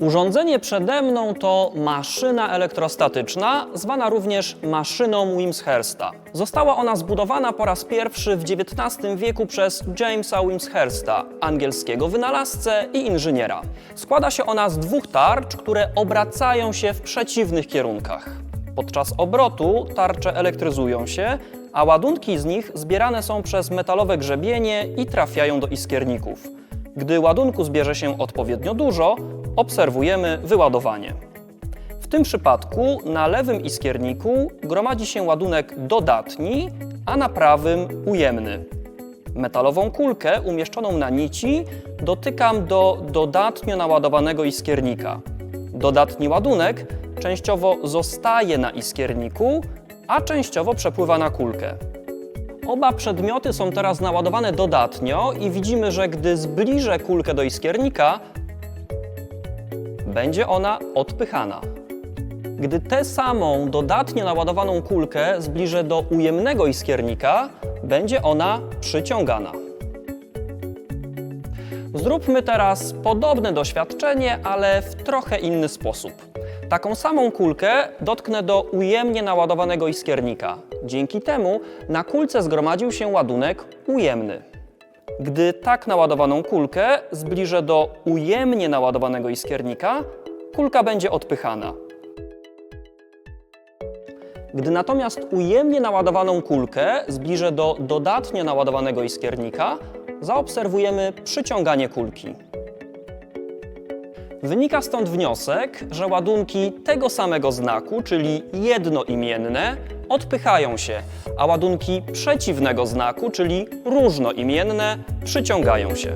Urządzenie przede mną to maszyna elektrostatyczna, zwana również maszyną Wimshursta. Została ona zbudowana po raz pierwszy w XIX wieku przez Jamesa Wimshursta, angielskiego wynalazcę i inżyniera. Składa się ona z dwóch tarcz, które obracają się w przeciwnych kierunkach. Podczas obrotu tarcze elektryzują się, a ładunki z nich zbierane są przez metalowe grzebienie i trafiają do iskierników. Gdy ładunku zbierze się odpowiednio dużo, obserwujemy wyładowanie. W tym przypadku na lewym iskierniku gromadzi się ładunek dodatni, a na prawym ujemny. Metalową kulkę umieszczoną na nici dotykam do dodatnio naładowanego iskiernika. Dodatni ładunek częściowo zostaje na iskierniku, a częściowo przepływa na kulkę. Oba przedmioty są teraz naładowane dodatnio i widzimy, że gdy zbliżę kulkę do iskiernika, będzie ona odpychana. Gdy tę samą dodatnio naładowaną kulkę zbliżę do ujemnego iskiernika, będzie ona przyciągana. Zróbmy teraz podobne doświadczenie, ale w trochę inny sposób. Taką samą kulkę dotknę do ujemnie naładowanego iskiernika. Dzięki temu na kulce zgromadził się ładunek ujemny. Gdy tak naładowaną kulkę zbliżę do ujemnie naładowanego iskiernika, kulka będzie odpychana. Gdy natomiast ujemnie naładowaną kulkę zbliżę do dodatnio naładowanego iskiernika, zaobserwujemy przyciąganie kulki. Wynika stąd wniosek, że ładunki tego samego znaku, czyli jednoimienne, odpychają się, a ładunki przeciwnego znaku, czyli różnoimienne, przyciągają się.